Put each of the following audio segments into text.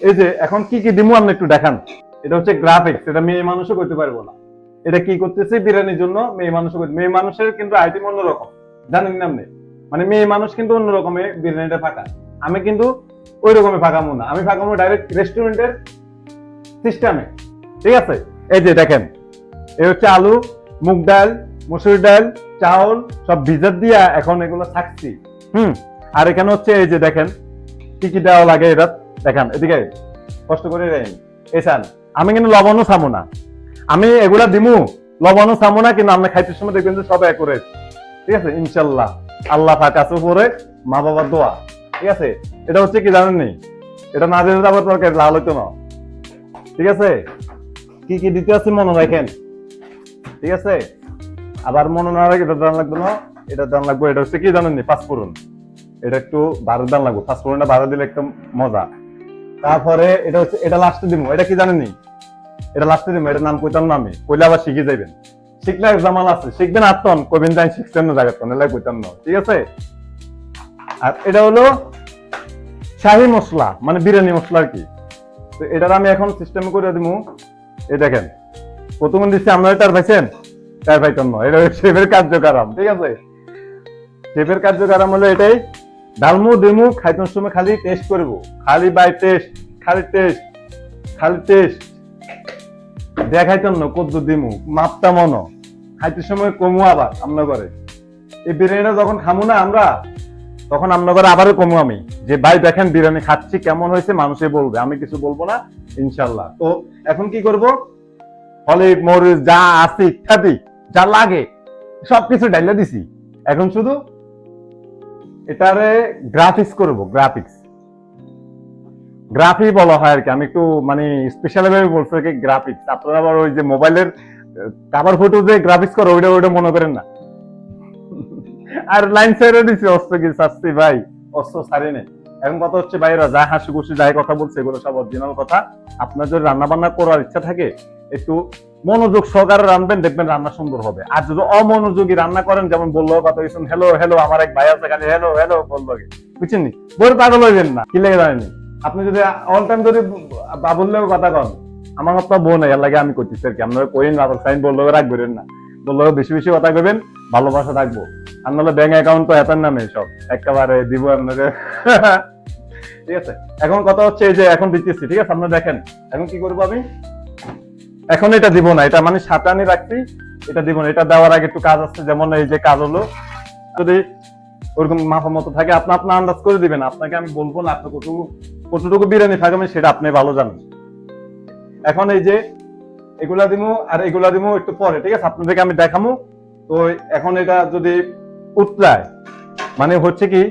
এই যে, এখন কি কি দিমু আপনি একটু দেখান। এটা হচ্ছে গ্রাফিক্স এটা মেয়ে মানুষও করতে পারব না। এটা কি করতেছে বিরিয়ানির জন্য? মেয়ে মানুষও মেয়ে মানুষের কিন্তু আইটেম অন্যরকম। জানেন না আপনি? মানে মেয়ে মানুষ কিন্তু অন্যরকমের বিরিয়ানিটা ফাঁকা। আমি কিন্তু ওই রকমের ফাঁকামো না। আমি ফাঁকামো ডাইরেক্ট রেস্টুরেন্টের সিস্টেমে ঠিক আছে? এই যে দেখেন, এই হচ্ছে আলু, মুগ ডাল, মসুর ডাল, চাউল, সব ভিজার দিয়া এখন এগুলো থাকছি হুম? আর এখানে হচ্ছে এই যে দেখেন, কি কি দেওয়া লাগে এটা দেখেন, এদিকে কষ্ট করে দেন। এসান আমি কিন্তু লবণও খামো না। আমি এগুলা দিমু, লবণও খামো না, কিন্তু আমরা খাইতে সময় দেখবেন যে সব একরে ঠিক আছে? ইনশাল্লাহ আল্লাহ পাক আছে মা বাবার দোয়া। ঠিক আছে? এটা হচ্ছে কি জানেন নি? এটা না জেনে যাবার দরকার লাল হইতো না। ঠিক আছে? কি কি দিতে আছে মনে রাখেন? ঠিক আছে? আবার মনে না রাখে এটা দান লাগবে না, এটা দান লাগবে, এটা হচ্ছে কি জানেন নি? পাঁচফোড়ন এটা একটু বারো দান লাগবে। পাঁচফোড়নটা বারো দিলে একদম মজা। তারপরে এটা হচ্ছে এটা লাস্টে দিব এটা কি জানেন? এটা লাস্টে দিব এটা নাম কইতাম না আমি। কইলে আবার শিখে যাইবেন। শিখলে জামাল আছে। শিখবেন আত্মন কবিন যাই শিখছেন না জায়গা তো কইতাম না। ঠিক আছে? আর এটা হলো শাহি মশলা মানে বিরিয়ানি মশলা আর কি। তো এটার আমি এখন সিস্টেম করে দিব এই দেখেন। প্রথম দিচ্ছি আপনারা টার পাইছেন? টার পাইতেন না। এটা শেফের কার্যকারম। ঠিক আছে? শেফের কার্যকারম হলো এটাই। ডালমু দিমু খাইতের সময় খালি টেস্ট করব। খালি বাই টেস্ট খালি টেস্ট খালি টেস্ট দেখাইতেন না কদ্দু দিমু মাপটা মনো খাইতে সময় কমু আবার আমরা করে এই বিরিয়ানিটা যখন খামু না আমরা, তখন আমরা করে আবারও কমু আমি। যে ভাই দেখেন বিরিয়ানি খাচ্ছি, কেমন হয়েছে মানুষে বলবে। আমি কিছু বলব না, ইনশাল্লাহ। তো এখন কি করব? হলিউড মরিচ, যা আছে ইত্যাদি, যা লাগে, সবকিছু ডাইলা দিছি। এখন শুধু এটারে গ্রাফিক্স করব গ্রাফিক্স গ্রাফি বলা হয় আর কি, আমি একটু মানে স্পেশাল ভাবে বলছি কি গ্রাফিক্স আপনারা আবার ওই যে মোবাইলের কাভার ফটো যে গ্রাফিক্স করে, ওইটা ওইটা মনে করেন না? আর লাইন ছেড়ে দিছি, অস্ত্র কি শাস্তি ভাই? অস্ত্র ছাড়ি নেই। এখন কথা হচ্ছে ভাইরা যা হাসি খুশি, যাই কথা বলছে, এগুলো সব অরিজিনাল কথা। আপনার যদি রান্না বান্না করার ইচ্ছা থাকে, একটু মনোযোগ সহকারে রান্নবেন দেখবেন রান্না সুন্দর হবে। আর যদি অমনোযোগী রান্না করেন, যেমন বলল কথা বলছেন হ্যালো হ্যালো আমার এক ভাই আছে খালি হ্যালো হ্যালো বলল বুঝছেন নি? বই পাগল হইবেন না, কি লেগে জানেনি আপনি যদি অল টাইম যদি বাবুল্লেও কথা কন, আমার আপনার বোন এর লাগে আমি করতেছি আর কি। আপনারা কইন বাবুল সাইন বলল রাখবেন না। বলল, বেশি বেশি কথা কইবেন, ভালোবাসা রাখব আর নাহলে ব্যাংক অ্যাকাউন্ট তো এত নামে সব একেবারে দিব আপনাদের ঠিক আছে? এখন কথা হচ্ছে এই যে, এখন দিতেছি, ঠিক আছে? আপনারা দেখেন, এখন কি করব আমি? এখন এটা দিব না, এটা মানে সাথে আনি রাখছি, এটা দিব না। এটা দেওয়ার আগে একটু কাজ আছে, যেমন এই যে কাজ হলো, যদি ওরকম মাফা মতো থাকে, আপনি আপনার আন্দাজ করে দিবেন। আপনাকে আমি বলব না আপনি কতটুকু কতটুকু বিরিয়ানি থাকবে সেটা আপনি ভালো জানেন। এখন এই যে এগুলা দিমু আর এগুলা দিমু একটু পরে, ঠিক আছে? আপনাদেরকে আমি দেখামু। তো এখন এটা যদি উতলায় মানে হচ্ছে কি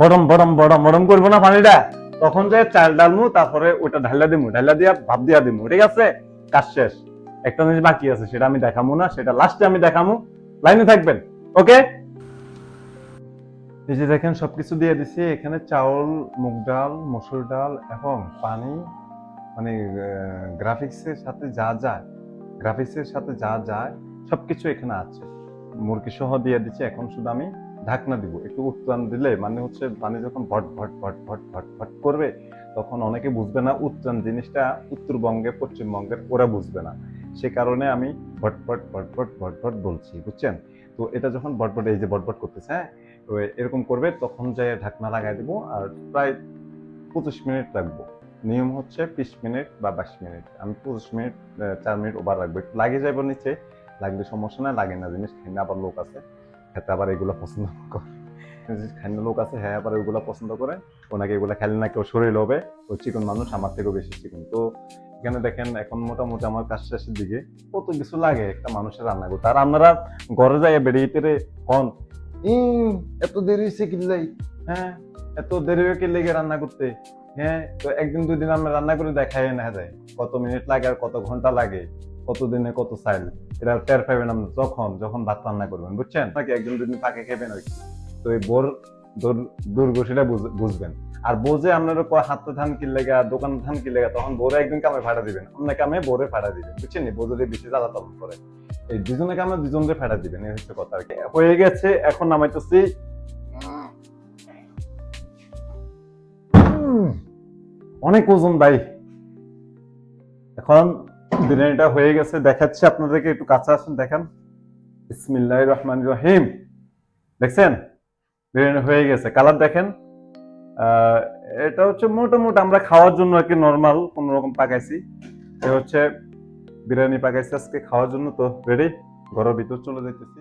বরম বরম বড়ম বরম করব না পানিটা, তখন যে চাল ডালমু, তারপরে ওটা ঢালা দিমু ঢালা দিয়া ভাব দিয়া দিমু, ঠিক আছে? কাজ শেষ। একটা জিনিস বাকি আছে, সেটা আমি দেখামু না, সেটা লাস্টে আমি দেখামু। লাইনে থাকবেন, ওকে? এই যে দেখেন, সবকিছু দিয়ে দিছি, এখানে চাউল, মুগ ডাল, মসুর ডাল এবং পানি মানে গ্রাফিক্সের সাথে যা যায় গ্রাফিক্সের সাথে যা যায় সবকিছু এখানে আছে। মুরগি সহ দিয়ে দিচ্ছি এখন শুধু আমি ঢাকনা দিব। একটু উত্তান দিলে মানে হচ্ছে পানি যখন ভট ভট ভট ভট ভট ভট করবে তখন অনেকে বুঝবে না উত্তান জিনিসটা উত্তরবঙ্গে পশ্চিমবঙ্গের ওরা বুঝবে না। সে কারণে আমি ভটভট ভটভট ভটভট বলছি, বুঝছেন? তো এটা যখন বটবট এই যে বটবট করতেছে হ্যাঁ? এরকম করবে, তখন যে ঢাকনা লাগাই দেবো আর প্রায় পঁচিশ মিনিট রাখব। নিয়ম হচ্ছে বিশ মিনিট বা বাইশ মিনিট। আমি পঁচিশ মিনিট চার মিনিট ওভার রাখব। একটু লাগিয়ে যাব নিচে, লাগলে সমস্যা নাই, লাগে না জিনিস খাই না আবার লোক আছে, খেতে আবার এগুলো পছন্দ করে। না লোক আছে হ্যাঁ আবার ওগুলো পছন্দ করে। ওনাকে এগুলো খেলে না কেউ শরীর হবে ওই চিকন মানুষ আমার থেকেও বেশি চিকন। তো এখানে দেখেন এখন মোটামুটি আমার কাজ শেষের দিকে। কত কিছু লাগে একটা মানুষের রান্না করতে আর আপনারা ঘরে যাই বেরিয়েতে কন "ইম, এত দেরি হয়েছে কিনলেই হ্যাঁ এত দেরি হয়ে লেগে রান্না করতে? হ্যাঁ তো একদিন দুই দিন আমরা রান্না করে দেখাই না যায়। কত মিনিট লাগে আর কত ঘণ্টা লাগে? কত দিনে কত চাইল? এটা টের পাবেন আপনি যখন যখন ভাত রান্না করবেন বুঝছেন? নাকি একদিন দুদিন পাকে খেবেন ওই তো এই বোর দুর্গসিটা বুঝবেন। আর বোঝে আপনার হাতে ধান কিনলে গা, দোকান ধান কিনলে গা, তখন বোরে একদিন কামে ফাটা দিবেন। অন্য কামে বোরে ফাটা দিবেন, বুঝছেন বোঝে বেশি জ্বালা তলন করে। এই দুজনে কামে দুজনকে ফাটা দিবেন, এই হচ্ছে কথা আর কি। হয়ে গেছে, এখন নামাইতেছি। অনেক ওজন ভাই। এখন বিরিয়ানিটা হয়ে গেছে, দেখাচ্ছি আপনাদেরকে, একটু কাছে আসুন, দেখেন। বিসমিল্লাহ রহমান রহিম। দেখছেন? হয়ে গেছে। কালার দেখেন। এটা হচ্ছে মোটামুটি আমরা খাওয়ার জন্য আর কি নর্মাল কোনো রকম পাকাইছি। এ হচ্ছে বিরিয়ানি পাকাইছি আজকে খাওয়ার জন্য। তো রেডি ঘরের ভিতর চলে যাইতেছি।